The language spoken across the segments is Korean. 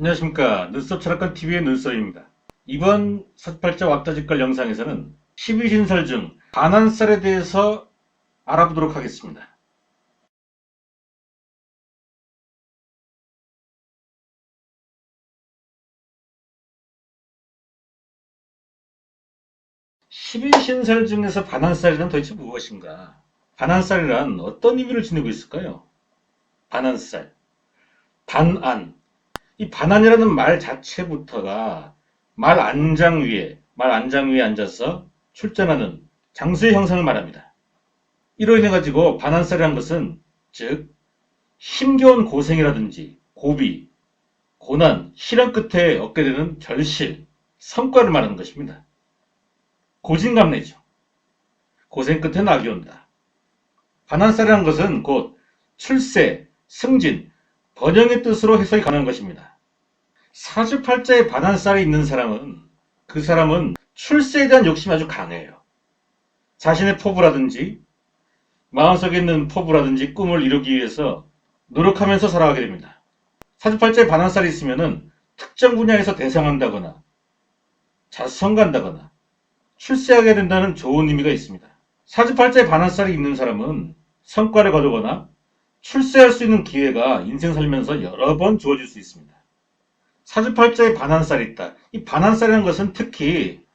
안녕하십니까. 눈썹 철학관 TV의 눈썹입니다. 이번 48자 왁자지껄 영상에서는 12신설 중 반환살에 대해서 알아보도록 하겠습니다. 십일신설 중에서 반환살이란 도대체 무엇인가? 반환살이란 어떤 의미를 지니고 있을까요? 반환살, 반안, 이 반환이라는 말 자체부터가 말 안장 위에, 말 안장 위에 앉아서 출전하는 장수의 형상을 말합니다. 이로 인해 가지고 반환살이라는 것은 즉 힘겨운 고생이라든지 고비, 고난, 실현 끝에 얻게 되는 결실, 성과를 말하는 것입니다. 고진감래죠. 고생 끝에 낙이 온다. 반환살이라는 것은 곧 출세, 승진, 번영의 뜻으로 해석이 가능한 것입니다. 사주팔자에 반환살이 있는 사람은 그 사람은 출세에 대한 욕심이 아주 강해요. 자신의 포부라든지 마음속에 있는 포부라든지 꿈을 이루기 위해서 노력하면서 살아가게 됩니다. 사주팔자에 반환살이 있으면은 특정 분야에서 대성한다거나 자성간다거나 출세하게 된다는 좋은 의미가 있습니다. 사주팔자에 반환살이 있는 사람은 성과를 거두거나 출세할 수 있는 기회가 인생 살면서 여러 번 주어질 수 있습니다. 사주팔자에 반환살이 있다. 이 반환살이라는 것은 특히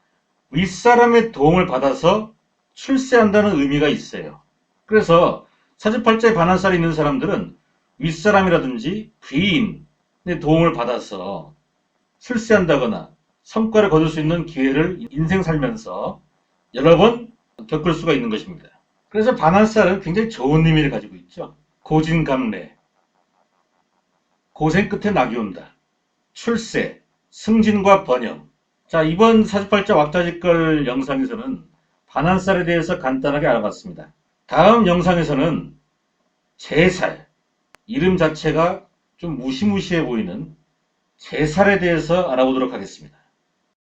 윗사람의 도움을 받아서 출세한다는 의미가 있어요. 그래서 사주팔자에 반환살이 있는 사람들은 윗사람이라든지 귀인의 도움을 받아서 출세한다거나 성과를 거둘 수 있는 기회를 인생 살면서 여러 번 겪을 수가 있는 것입니다. 그래서 반환살은 굉장히 좋은 의미를 가지고 있죠. 고진감래, 고생 끝에 낙이 온다, 출세, 승진과 번영. 자, 이번 사주팔자 왁자지껄 영상에서는 반환살에 대해서 간단하게 알아봤습니다. 다음 영상에서는 제살, 이름 자체가 좀 무시무시해 보이는 제살에 대해서 알아보도록 하겠습니다.